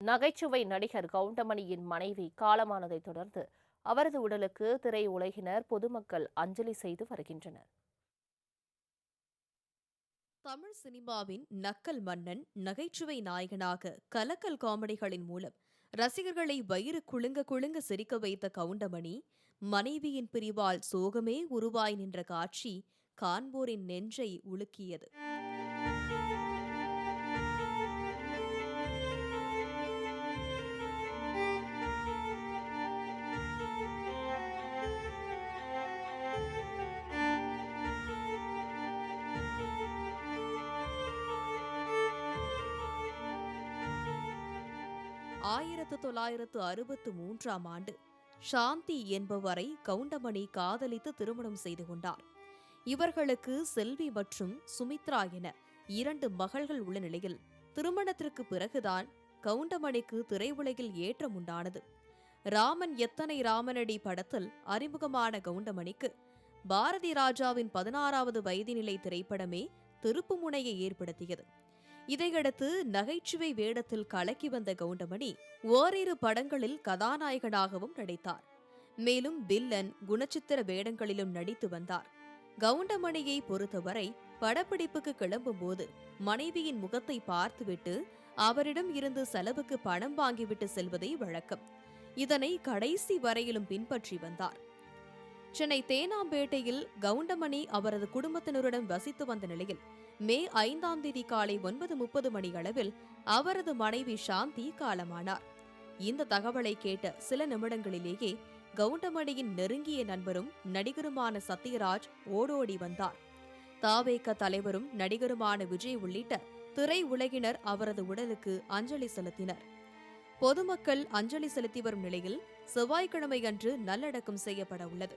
நகைச்சுவை நடிகர் கவுண்டமணியின் மனைவி காலமானதைத் தொடர்ந்து அவரது உடலுக்கு திரை உலகினர் பொதுமக்கள் அஞ்சலி செய்து வருகின்றனர். தமிழ் சினிமாவின் நக்கல் மன்னன் நகைச்சுவை நாயகனாக கலக்கல் காமெடிகளின் மூலம் ரசிகர்களை வயிறு குலுங்க குலுங்க சிரிக்க வைத்த கவுண்டமணி மனைவியின் பிரிவால் சோகமே உருவாய் நின்ற காட்சி காண்போரின் நெஞ்சை உலுக்கியது. ஆயிரத்து தொள்ளாயிரத்து அறுபத்து மூன்றாம் ஆண்டு சாந்தி என்பவரை கவுண்டமணி காதலித்து திருமணம் செய்து கொண்டார். இவர்களுக்கு செல்வி மற்றும் சுமித்ரா என இரண்டு மகள்கள் உள்ள நிலையில் திருமணத்திற்கு பிறகுதான் கவுண்டமணிக்கு திரையுலகில் ஏற்றம் உண்டானது. ராமன் எத்தனை ராமனடி படத்தில் அறிமுகமான கவுண்டமணிக்கு பாரதி ராஜாவின் பதினாறாவது வயதினிலை திரைப்படமே திருப்புமுனையை ஏற்படுத்தியது. இதையடுத்து நகைச்சுவை வேடத்தில் கலக்கி வந்த கவுண்டமணி ஓரிரு படங்களில் கதாநாயகனாகவும் நடித்தார். மேலும் வில்லன் குணச்சித்திர வேடங்களிலும் நடித்து வந்தார். கவுண்டமணியை பொறுத்தவரை படப்பிடிப்புக்கு கிளம்பும் போது மனைவியின் முகத்தை பார்த்துவிட்டு அவரிடம் இருந்து செலவுக்கு பணம் வாங்கிவிட்டு செல்வதே வழக்கம். இதனை கடைசி வரையிலும் பின்பற்றி வந்தார். சென்னை தேனாம்பேட்டையில் கவுண்டமணி அவரது குடும்பத்தினருடன் வசித்து வந்த நிலையில் மே ஐந்தாம் தேதி காலை ஒன்பது முப்பது மணி அளவில் அவரது மனைவி சாந்தி காலமானார். இந்த தகவலை கேட்ட சில நிமிடங்களிலேயே கவுண்டமணியின் நெருங்கிய நண்பரும் நடிகருமான சத்யராஜ் ஓடோடி வந்தார். தாவேக்க தலைவரும் நடிகருமான விஜய் உள்ளிட்ட திரை உலகினர் அவரது உடலுக்கு அஞ்சலி செலுத்தினர். பொதுமக்கள் அஞ்சலி செலுத்தி வரும் நிலையில் செவ்வாய்க்கிழமை அன்று நல்லடக்கம் செய்யப்பட உள்ளது.